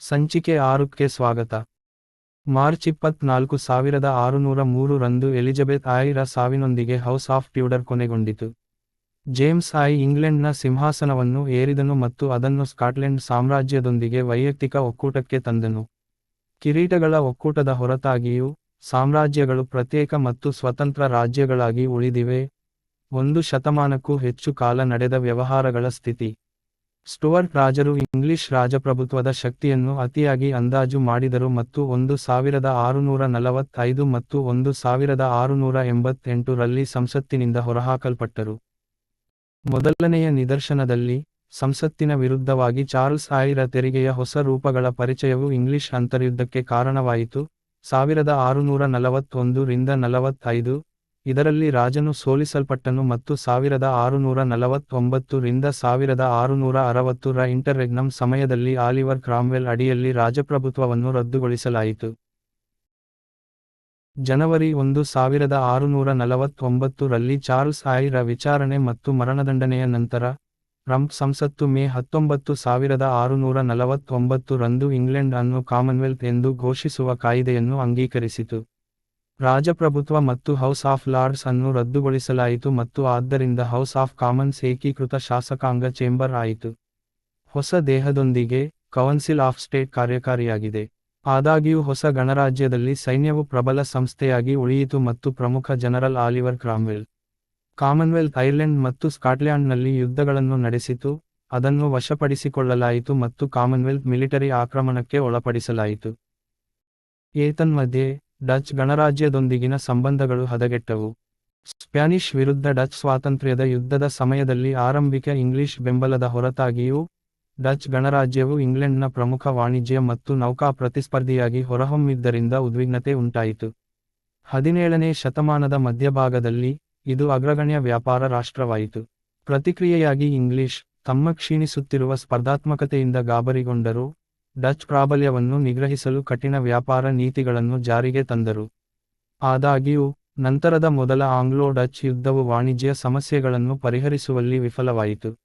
ಸಂಚಿಕೆ ಆರುಕ್ಕೆ ಸ್ವಾಗತ. ಮಾರ್ಚ್ ಇಪ್ಪತ್ನಾಲ್ಕು ಸಾವಿರದ ಆರುನೂರ ಮೂರು ರಂದು ಎಲಿಜಬೆತ್ ಐರ ಸಾವಿನೊಂದಿಗೆ ಹೌಸ್ ಆಫ್ ಟ್ಯೂಡರ್ ಕೊನೆಗೊಂಡಿತು. ಜೇಮ್ಸ್ ಐ ಇಂಗ್ಲೆಂಡ್ನ ಸಿಂಹಾಸನವನ್ನು ಏರಿದನು ಮತ್ತು ಅದನ್ನು ಸ್ಕಾಟ್ಲೆಂಡ್ ಸಾಮ್ರಾಜ್ಯದೊಂದಿಗೆ ವೈಯಕ್ತಿಕ ಒಕ್ಕೂಟಕ್ಕೆ ತಂದನು. ಕಿರೀಟಗಳ ಒಕ್ಕೂಟದ ಹೊರತಾಗಿಯೂ, ಸಾಮ್ರಾಜ್ಯಗಳು ಪ್ರತ್ಯೇಕ ಮತ್ತು ಸ್ವತಂತ್ರ ರಾಜ್ಯಗಳಾಗಿ ಉಳಿದಿವೆ. ಒಂದು ಶತಮಾನಕ್ಕೂ ಹೆಚ್ಚು ಕಾಲ ನಡೆದ ವ್ಯವಹಾರಗಳ ಸ್ಥಿತಿ. ಸ್ಟುವರ್ಟ್ ರಾಜರು ಇಂಗ್ಲಿಷ್ ರಾಜಪ್ರಭುತ್ವದ ಶಕ್ತಿಯನ್ನು ಅತಿಯಾಗಿ ಅಂದಾಜು ಮಾಡಿದರು ಮತ್ತು ಒಂದು ಸಾವಿರದ ಆರುನೂರ ನಲವತ್ತೈದು ಮತ್ತು ಒಂದು ಸಾವಿರದ ಆರುನೂರ ಎಂಬತ್ತೆಂಟು ರಲ್ಲಿ ಸಂಸತ್ತಿನಿಂದ ಹೊರಹಾಕಲ್ಪಟ್ಟರು. ಮೊದಲನೆಯ ನಿದರ್ಶನದಲ್ಲಿ, ಸಂಸತ್ತಿನ ವಿರುದ್ಧವಾಗಿ ಚಾರ್ಲ್ಸ್ ಆಯಿರ ತೆರಿಗೆಯ ಹೊಸ ರೂಪಗಳ ಪರಿಚಯವು ಇಂಗ್ಲಿಷ್ ಅಂತರ್ಯುದ್ಧಕ್ಕೆ ಕಾರಣವಾಯಿತು. ಸಾವಿರದ ಆರುನೂರ ನಲವತ್ತೊಂದು ರಿಂದ ನಲವತ್ತೈದು ಇದರಲ್ಲಿ ರಾಜನು ಸೋಲಿಸಲ್ಪಟ್ಟನು ಮತ್ತು ಸಾವಿರದ ಆರುನೂರ ನಲವತ್ತೊಂಬತ್ತು ರಿಂದ ಸಾವಿರದ ಆರುನೂರ ಅರವತ್ತು ರ ಇಂಟರ್ರೆಗ್ನಮ್ ಸಮಯದಲ್ಲಿ ಆಲಿವರ್ ಕ್ರಾಮ್ವೆಲ್ ಅಡಿಯಲ್ಲಿ ರಾಜಪ್ರಭುತ್ವವನ್ನು ರದ್ದುಗೊಳಿಸಲಾಯಿತು. ಜನವರಿ ಒಂದು ಸಾವಿರದ ಆರುನೂರ ನಲವತ್ತೊಂಬತ್ತು ರಲ್ಲಿ ಚಾರ್ಲ್ಸ್ ಐರ ವಿಚಾರಣೆ ಮತ್ತು ಮರಣದಂಡನೆಯ ನಂತರ, ಟ್ರಂಪ್ ಸಂಸತ್ತು ಮೇ ಹತ್ತೊಂಬತ್ತು ಸಾವಿರದ ಆರುನೂರ ನಲವತ್ತೊಂಬತ್ತು ರಂದು ಇಂಗ್ಲೆಂಡ್ ಅನ್ನು ಕಾಮನ್ವೆಲ್ತ್ ಎಂದು ಘೋಷಿಸುವ ಕಾಯಿದೆಯನ್ನು ಅಂಗೀಕರಿಸಿತು. ರಾಜಪ್ರಭುತ್ವ ಮತ್ತು ಹೌಸ್ ಆಫ್ ಲಾರ್ಡ್ಸ್ ಅನ್ನು ರದ್ದುಗೊಳಿಸಲಾಯಿತು ಮತ್ತು ಆದ್ದರಿಂದ ಹೌಸ್ ಆಫ್ ಕಾಮನ್ಸ್ ಏಕೀಕೃತ ಶಾಸಕಾಂಗ ಚೇಂಬರ್ ಆಯಿತು. ಹೊಸ ದೇಹದೊಂದಿಗೆ ಕೌನ್ಸಿಲ್ ಆಫ್ ಸ್ಟೇಟ್ ಕಾರ್ಯಕಾರಿಯಾಗಿದೆ. ಆದಾಗ್ಯೂ ಹೊಸ ಗಣರಾಜ್ಯದಲ್ಲಿ ಸೈನ್ಯವು ಪ್ರಬಲ ಸಂಸ್ಥೆಯಾಗಿ ಉಳಿಯಿತು ಮತ್ತು ಪ್ರಮುಖ general Oliver Cromwell commonwealth Ireland ಮತ್ತು ಸ್ಕಾಟ್ಲ್ಯಾಂಡ್ನಲ್ಲಿ ಯುದ್ಧಗಳನ್ನು ನಡೆಸಿತು. ಅದನ್ನು ವಶಪಡಿಸಿಕೊಳ್ಳಲಾಯಿತು ಮತ್ತು ಕಾಮನ್ವೆಲ್ತ್ ಮಿಲಿಟರಿ ಆಕ್ರಮಣಕ್ಕೆ ಒಳಪಡಿಸಲಾಯಿತು. ಏತನ್ಮಧ್ಯೆ ಡಚ್ ಗಣರಾಜ್ಯದೊಂದಿಗಿನ ಸಂಬಂಧಗಳು ಹದಗೆಟ್ಟವು. ಸ್ಪ್ಯಾನಿಷ್ ವಿರುದ್ಧ ಡಚ್ ಸ್ವಾತಂತ್ರ್ಯದ ಯುದ್ಧದ ಸಮಯದಲ್ಲಿ ಆರಂಭಿಕ ಇಂಗ್ಲಿಷ್ ಬೆಂಬಲದ ಹೊರತಾಗಿಯೂ, ಡಚ್ ಗಣರಾಜ್ಯವು ಇಂಗ್ಲೆಂಡ್ನ ಪ್ರಮುಖ ವಾಣಿಜ್ಯ ಮತ್ತು ನೌಕಾ ಪ್ರತಿಸ್ಪರ್ಧಿಯಾಗಿ ಹೊರಹೊಮ್ಮಿದ್ದರಿಂದ ಉದ್ವಿಗ್ನತೆ ಉಂಟಾಯಿತು. ಹದಿನೇಳನೇ ಶತಮಾನದ ಮಧ್ಯಭಾಗದಲ್ಲಿ, ಇದು ಅಗ್ರಗಣ್ಯ ವ್ಯಾಪಾರ ರಾಷ್ಟ್ರವಾಯಿತು. ಪ್ರತಿಕ್ರಿಯೆಯಾಗಿ ಇಂಗ್ಲಿಷ್ ತಮ್ಮ ಕ್ಷೀಣಿಸುತ್ತಿರುವ ಸ್ಪರ್ಧಾತ್ಮಕತೆಯಿಂದ ಗಾಬರಿಗೊಂಡರು ಡಚ್ ಪ್ರಾಬಲ್ಯವನ್ನು ನಿಗ್ರಹಿಸಲು ಕಠಿಣ ವ್ಯಾಪಾರ ನೀತಿಗಳನ್ನು ಜಾರಿಗೆ ತಂದರು. ಆದಾಗ್ಯೂ, ನಂತರದ ಮೊದಲ ಆಂಗ್ಲೋ ಡಚ್ ಯುದ್ಧವು ವಾಣಿಜ್ಯ ಸಮಸ್ಯೆಗಳನ್ನು ಪರಿಹರಿಸುವಲ್ಲಿ ವಿಫಲವಾಯಿತು.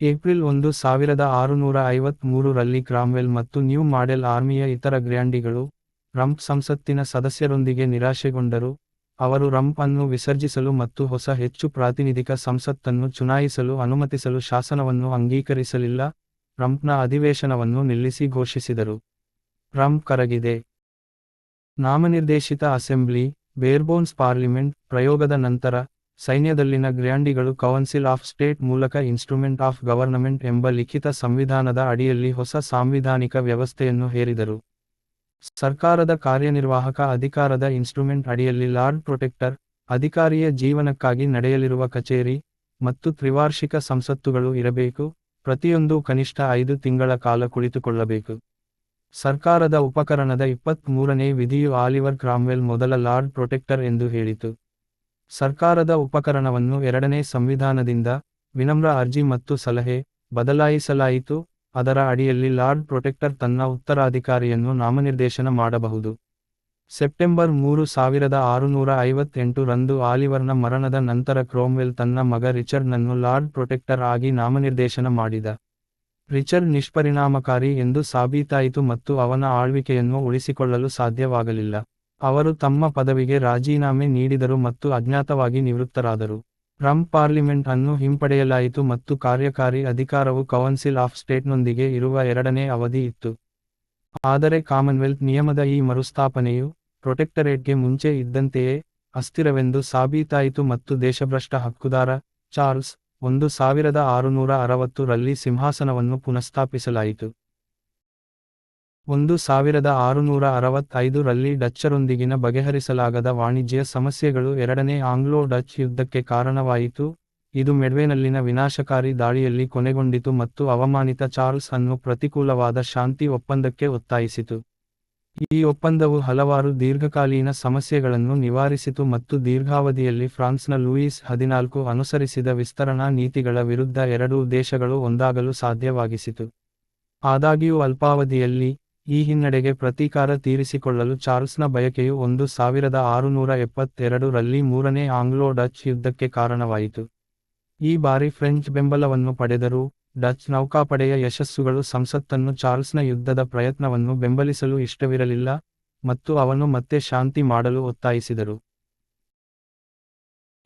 ಏಪ್ರಿಲ್ ಒಂದು ಸಾವಿರದ ಆರುನೂರ ಐವತ್ಮೂರು ರಲ್ಲಿ ಕ್ರಾಮ್ವೆಲ್ ಮತ್ತು ನ್ಯೂ ಮಾಡೆಲ್ ಆರ್ಮಿಯ ಇತರ ಗ್ರ್ಯಾಂಡಿಗಳು ರಂಪ್ ಸಂಸತ್ತಿನ ಸದಸ್ಯರೊಂದಿಗೆ ನಿರಾಶೆಗೊಂಡರು. ಅವರು ರಂಪ್ ಅನ್ನು ವಿಸರ್ಜಿಸಲು ಮತ್ತು ಹೊಸ ಹೆಚ್ಚು ಪ್ರಾತಿನಿಧಿಕ ಸಂಸತ್ತನ್ನು ಚುನಾಯಿಸಲು ಅನುಮತಿಸಲು ಶಾಸನವನ್ನು ಅಂಗೀಕರಿಸಲಿಲ್ಲ. ಟ್ರಂಪ್ನ ಅಧಿವೇಶನವನ್ನು ನಿಲ್ಲಿಸಿ ಘೋಷಿಸಿದರು. ಟ್ರಂಪ್ ಕರಗಿದೆ. ನಾಮನಿರ್ದೇಶಿತ ಅಸೆಂಬ್ಲಿ, ಬೇರ್ಬೋನ್ಸ್ ಪಾರ್ಲಿಮೆಂಟ್, ಪ್ರಯೋಗದ ನಂತರ, ಸೈನ್ಯದಲ್ಲಿನ ಗ್ರ್ಯಾಂಡಿಗಳು ಕೌನ್ಸಿಲ್ ಆಫ್ ಸ್ಟೇಟ್ ಮೂಲಕ ಇನ್ಸ್ಟ್ರೂಮೆಂಟ್ ಆಫ್ ಗವರ್ನಮೆಂಟ್ ಎಂಬ ಲಿಖಿತ ಸಂವಿಧಾನದ ಅಡಿಯಲ್ಲಿ ಹೊಸ ಸಾಂವಿಧಾನಿಕ ವ್ಯವಸ್ಥೆಯನ್ನು ಹೇರಿದರು. ಸರ್ಕಾರದ ಕಾರ್ಯನಿರ್ವಾಹಕ ಅಧಿಕಾರದ ಇನ್ಸ್ಟ್ರೂಮೆಂಟ್ ಅಡಿಯಲ್ಲಿ ಲಾರ್ಡ್ ಪ್ರೊಟೆಕ್ಟರ್, ಅಧಿಕಾರಿಯ ಜೀವನಕ್ಕಾಗಿ ನಡೆಯಲಿರುವ ಕಚೇರಿ ಮತ್ತು ತ್ರಿವಾರ್ಷಿಕ ಸಂಸತ್ತುಗಳು ಇರಬೇಕು. ಪ್ರತಿಯೊಂದು ಕನಿಷ್ಠ ಐದು ತಿಂಗಳ ಕಾಲ ಕುಳಿತುಕೊಳ್ಳಬೇಕು. ಸರ್ಕಾರದ ಉಪಕರಣದ ಇಪ್ಪತ್ತ್ಮೂರನೇ ವಿಧಿಯು ಆಲಿವರ್ ಕ್ರಾಮ್ವೆಲ್ ಮೊದಲ ಲಾರ್ಡ್ ಪ್ರೊಟೆಕ್ಟರ್ ಎಂದು ಹೇಳಿತು. ಸರ್ಕಾರದ ಉಪಕರಣವನ್ನು ಎರಡನೇ ಸಂವಿಧಾನದಿಂದ ವಿನಮ್ರ ಅರ್ಜಿ ಮತ್ತು ಸಲಹೆ ಬದಲಾಯಿಸಲಾಯಿತು, ಅದರ ಅಡಿಯಲ್ಲಿ ಲಾರ್ಡ್ ಪ್ರೊಟೆಕ್ಟರ್ ತನ್ನ ಉತ್ತರಾಧಿಕಾರಿಯನ್ನು ನಾಮನಿರ್ದೇಶನ ಮಾಡಬಹುದು. ಸೆಪ್ಟೆಂಬರ್ ಮೂರು ಸಾವಿರದ ಆರುನೂರ ಐವತ್ತೆಂಟು ರಂದು ಆಲಿವರ್ನ ಮರಣದ ನಂತರ ಕ್ರೋಮ್ವೆಲ್ ತನ್ನ ಮಗ ರಿಚರ್ಡ್ನನ್ನು ಲಾರ್ಡ್ ಪ್ರೊಟೆಕ್ಟರ್ ಆಗಿ ನಾಮನಿರ್ದೇಶನ ಮಾಡಿದ. ರಿಚರ್ಡ್ ನಿಷ್ಪರಿಣಾಮಕಾರಿ ಎಂದು ಸಾಬೀತಾಯಿತು ಮತ್ತು ಅವನ ಆಳ್ವಿಕೆಯನ್ನು ಉಳಿಸಿಕೊಳ್ಳಲು ಸಾಧ್ಯವಾಗಲಿಲ್ಲ. ಅವರು ತಮ್ಮ ಪದವಿಗೆ ರಾಜೀನಾಮೆ ನೀಡಿದರು ಮತ್ತು ಅಜ್ಞಾತವಾಗಿ ನಿವೃತ್ತರಾದರು. ಟ್ರಂಪ್ ಪಾರ್ಲಿಮೆಂಟ್ ಅನ್ನು ಹಿಂಪಡೆಯಲಾಯಿತು ಮತ್ತು ಕಾರ್ಯಕಾರಿ ಅಧಿಕಾರವು ಕೌನ್ಸಿಲ್ ಆಫ್ ಸ್ಟೇಟ್ನೊಂದಿಗೆ ಇರುವ ಎರಡನೇ ಅವಧಿ ಇತ್ತು. ಆದರೆ ಕಾಮನ್ವೆಲ್ತ್ ನಿಯಮದ ಈ ಮರುಸ್ಥಾಪನೆಯು ಪ್ರೊಟೆಕ್ಟರೇಟ್ಗೆ ಮುಂಚೆ ಇದ್ದಂತೆಯೇ ಅಸ್ಥಿರವೆಂದು ಸಾಬೀತಾಯಿತು ಮತ್ತು ದೇಶಭ್ರಷ್ಟ ಹಕ್ಕುದಾರ ಚಾರ್ಲ್ಸ್ ಒಂದು ಸಾವಿರದ ಆರುನೂರ ಅರವತ್ತು ರಲ್ಲಿ ಸಿಂಹಾಸನವನ್ನು ಪುನಃಸ್ಥಾಪಿಸಲಾಯಿತು. ಒಂದು ಸಾವಿರದ ಆರುನೂರ ಅರವತ್ತೈದು ರಲ್ಲಿ ಡಚ್ಚರೊಂದಿಗಿನ ಬಗೆಹರಿಸಲಾಗದ ವಾಣಿಜ್ಯ ಸಮಸ್ಯೆಗಳು ಎರಡನೇ ಆಂಗ್ಲೋ ಡಚ್ ಯುದ್ಧಕ್ಕೆ ಕಾರಣವಾಯಿತು. ಇದು ಮೆಡ್ವೆನಲ್ಲಿನ ವಿನಾಶಕಾರಿ ದಾಳಿಯಲ್ಲಿ ಕೊನೆಗೊಂಡಿತು ಮತ್ತು ಅವಮಾನಿತ ಚಾರ್ಲ್ಸ್ ಅನ್ನು ಪ್ರತಿಕೂಲವಾದ ಶಾಂತಿ ಒಪ್ಪಂದಕ್ಕೆ ಒತ್ತಾಯಿಸಿತು. ಈ ಒಪ್ಪಂದವು ಹಲವಾರು ದೀರ್ಘಕಾಲೀನ ಸಮಸ್ಯೆಗಳನ್ನು ನಿವಾರಿಸಿತು ಮತ್ತು ದೀರ್ಘಾವಧಿಯಲ್ಲಿ ಫ್ರಾನ್ಸ್ನ ಲೂಯಿಸ್ ಹದಿನಾಲ್ಕು ಅನುಸರಿಸಿದ ವಿಸ್ತರಣಾ ನೀತಿಗಳ ವಿರುದ್ಧ ಎರಡೂ ದೇಶಗಳು ಒಂದಾಗಲು ಸಾಧ್ಯವಾಗಿಸಿತು. ಆದಾಗ್ಯೂ ಅಲ್ಪಾವಧಿಯಲ್ಲಿ ಈ ಹಿನ್ನಡೆಗೆ ಪ್ರತೀಕಾರ ತೀರಿಸಿಕೊಳ್ಳಲು ಚಾರ್ಲ್ಸ್ನ ಬಯಕೆಯು ಒಂದು ಸಾವಿರದ ಆರುನೂರ ಎಪ್ಪತ್ತೆರಡು ರಲ್ಲಿ ಮೂರನೇ ಆಂಗ್ಲೋ ಡಚ್ ಯುದ್ಧಕ್ಕೆ ಕಾರಣವಾಯಿತು. ಈ ಬಾರಿ ಫ್ರೆಂಚ್ ಬೆಂಬಲವನ್ನು ಪಡೆದರೂ ಡಚ್ ನೌಕಾಪಡೆಯ ಯಶಸ್ಸುಗಳು ಸಂಸತ್ತನ್ನು ಚಾರ್ಲ್ಸ್ನ ಯುದ್ಧದ ಪ್ರಯತ್ನವನ್ನು ಬೆಂಬಲಿಸಲು ಇಷ್ಟವಿರಲಿಲ್ಲ ಮತ್ತು ಅವನು ಮತ್ತೆ ಶಾಂತಿ ಮಾಡಲು ಒತ್ತಾಯಿಸಿದರು.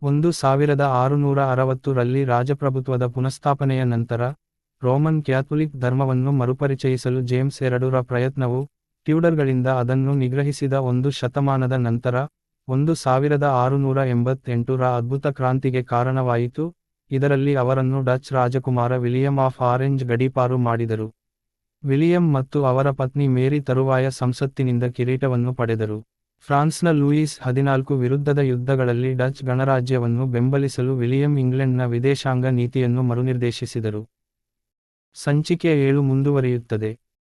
ಒಂದು ಸಾವಿರದ ಆರುನೂರ ಅರವತ್ತು ರಲ್ಲಿ ರಾಜಪ್ರಭುತ್ವದ ಪುನಃಸ್ಥಾಪನೆಯ ನಂತರ, ರೋಮನ್ ಕ್ಯಾಥೊಲಿಕ್ ಧರ್ಮವನ್ನು ಮರುಪರಿಚಯಿಸಲು ಜೇಮ್ಸ್ ಎರಡೂರ ಪ್ರಯತ್ನವು, ಟ್ಯೂಡರ್ಗಳಿಂದ ಅದನ್ನು ನಿಗ್ರಹಿಸಿದ ಒಂದು ಶತಮಾನದ ನಂತರ, ಒಂದು ಸಾವಿರದ ಆರುನೂರ ಎಂಬತ್ತೆಂಟು ರ ಅದ್ಭುತ ಕ್ರಾಂತಿಗೆ ಕಾರಣವಾಯಿತು, ಇದರಲ್ಲಿ ಅವರನ್ನು ಡಚ್ ರಾಜಕುಮಾರ ವಿಲಿಯಂ ಆಫ್ ಆರೆಂಜ್ ಗಡೀಪಾರು ಮಾಡಿದರು. ವಿಲಿಯಂ ಮತ್ತು ಅವರ ಪತ್ನಿ ಮೇರಿ ತರುವಾಯ ಸಂಸತ್ತಿನಿಂದ ಕಿರೀಟವನ್ನು ಪಡೆದರು. ಫ್ರಾನ್ಸ್ನ ಲೂಯಿಸ್ ಹದಿನಾಲ್ಕು ವಿರುದ್ಧದ ಯುದ್ಧಗಳಲ್ಲಿ ಡಚ್ ಗಣರಾಜ್ಯವನ್ನು ಬೆಂಬಲಿಸಲು ವಿಲಿಯಂ ಇಂಗ್ಲೆಂಡ್ನ ವಿದೇಶಾಂಗ ನೀತಿಯನ್ನು ಮರುನಿರ್ದೇಶಿಸಿದರು. ಸಂಚಿಕೆ ಏಳು ಮುಂದುವರಿಯುತ್ತದೆ.